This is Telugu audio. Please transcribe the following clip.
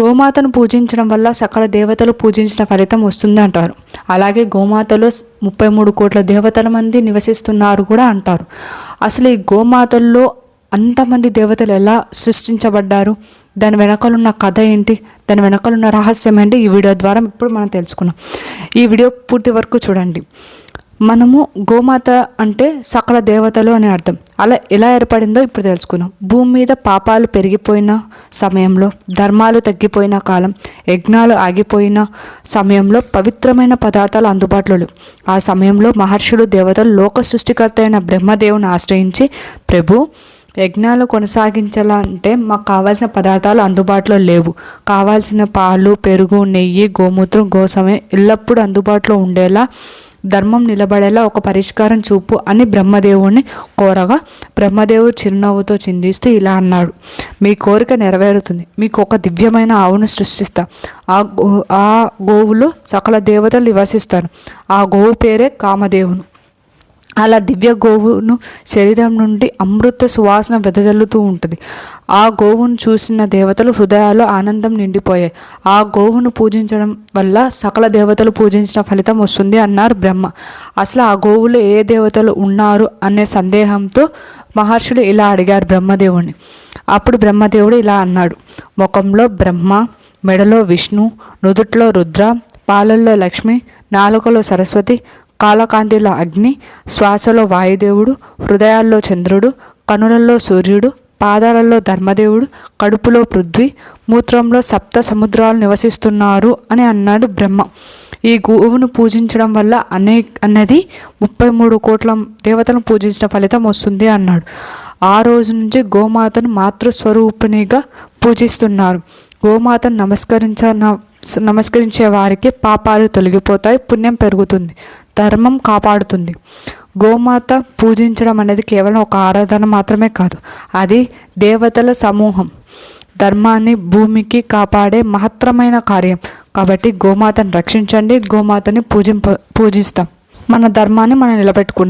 గోమాతను పూజించడం వల్ల సకల దేవతలు పూజించిన ఫలితం వస్తుంది అంటారు అలాగే గోమాతలో ముప్పై మూడు కోట్ల దేవతల మంది నివసిస్తున్నారు కూడా అంటారు. అసలు ఈ గోమాతల్లో అంతమంది దేవతలు ఎలా సృష్టించబడ్డారు? దాని వెనకాలన్న కథ ఏంటి? దాని వెనకాలన్న రహస్యం ఏంటి? ఈ వీడియో ద్వారా ఇప్పుడు మనం తెలుసుకున్నాం ఈ వీడియో పూర్తి వరకు చూడండి. మనము గోమాత అంటే సకల దేవతలు అని అర్థం. అలా ఎలా ఏర్పడిందో ఇప్పుడు తెలుసుకున్నాం భూమి మీద పాపాలు పెరిగిపోయిన సమయంలో ధర్మాలు తగ్గిపోయిన కాలం యజ్ఞాలు ఆగిపోయిన సమయంలో పవిత్రమైన పదార్థాలు అందుబాటులో లేవు. ఆ సమయంలో మహర్షులు దేవతలు లోక సృష్టికర్త అయిన బ్రహ్మదేవుని ఆశ్రయించి ప్రభు యజ్ఞాలు కొనసాగించాలంటే మాకు కావాల్సిన పదార్థాలు అందుబాటులో లేవు. కావాల్సిన పాలు పెరుగు నెయ్యి గోమూత్రం గోసమే ఎల్లప్పుడూ అందుబాటులో ఉండేలా ధర్మం నిలబడేలా ఒక పరిష్కారం చూపు అని బ్రహ్మదేవుణ్ణి కోరగా బ్రహ్మదేవుడు చిరునవ్వుతో చిందిస్తూ ఇలా అన్నాడు. మీ కోరిక నెరవేరుతుంది. మీకు ఒక దివ్యమైన ఆవును సృష్టిస్తా. ఆ గో ఆ గోవులో సకల దేవతలు నివసిస్తారు. ఆ గోవు పేరే కామదేవును. అలా దివ్య గోవును శరీరం నుండి అమృత సువాసన వెదజల్లుతూ ఉంటుంది. ఆ గోవును చూసిన దేవతలు హృదయాల్లో ఆనందం నిండిపోయాయి. ఆ గోవును పూజించడం వల్ల సకల దేవతలు పూజించిన ఫలితం వస్తుంది అన్నారు బ్రహ్మ. అసలు ఆ గోవులో ఏ దేవతలు ఉన్నారు అనే సందేహంతో మహర్షులు ఇలా అడిగారు బ్రహ్మదేవుని అప్పుడు బ్రహ్మదేవుడు ఇలా అన్నాడు. ముఖంలో బ్రహ్మ మెడలో విష్ణు నుదుట్లో రుద్ర పాలల్లో లక్ష్మి నాలుకలో సరస్వతి కాలకాంతిలో అగ్ని శ్వాసలో వాయుదేవుడు హృదయాల్లో చంద్రుడు కనులలో సూర్యుడు పాదాలలో ధర్మదేవుడు కడుపులో పృథ్వీ మూత్రంలో సప్త సముద్రాలు నివసిస్తున్నారు అని అన్నాడు బ్రహ్మ. ఈ గోవును పూజించడం వల్ల అనే అన్నది ముప్పై మూడు కోట్ల దేవతలను పూజించిన ఫలితం వస్తుంది అన్నాడు. ఆ రోజు నుంచి గోమాతను మాతృస్వరూపిణిగా పూజిస్తున్నారు. గోమాతను నమస్కరించ నమస్కరించే వారికి పాపాలు తొలగిపోతాయి పుణ్యం పెరుగుతుంది ధర్మం కాపాడుతుంది. గోమాత పూజించడం అనేది కేవలం ఒక ఆరాధన మాత్రమే కాదు అది దేవతల సమూహం. ధర్మాన్ని భూమికి కాపాడే మహత్తరమైన కార్యం. కాబట్టి గోమాతను రక్షించండి గోమాతని పూజింప పూజిస్తాం. మన ధర్మాన్ని మనం నిలబెట్టుకుంటాం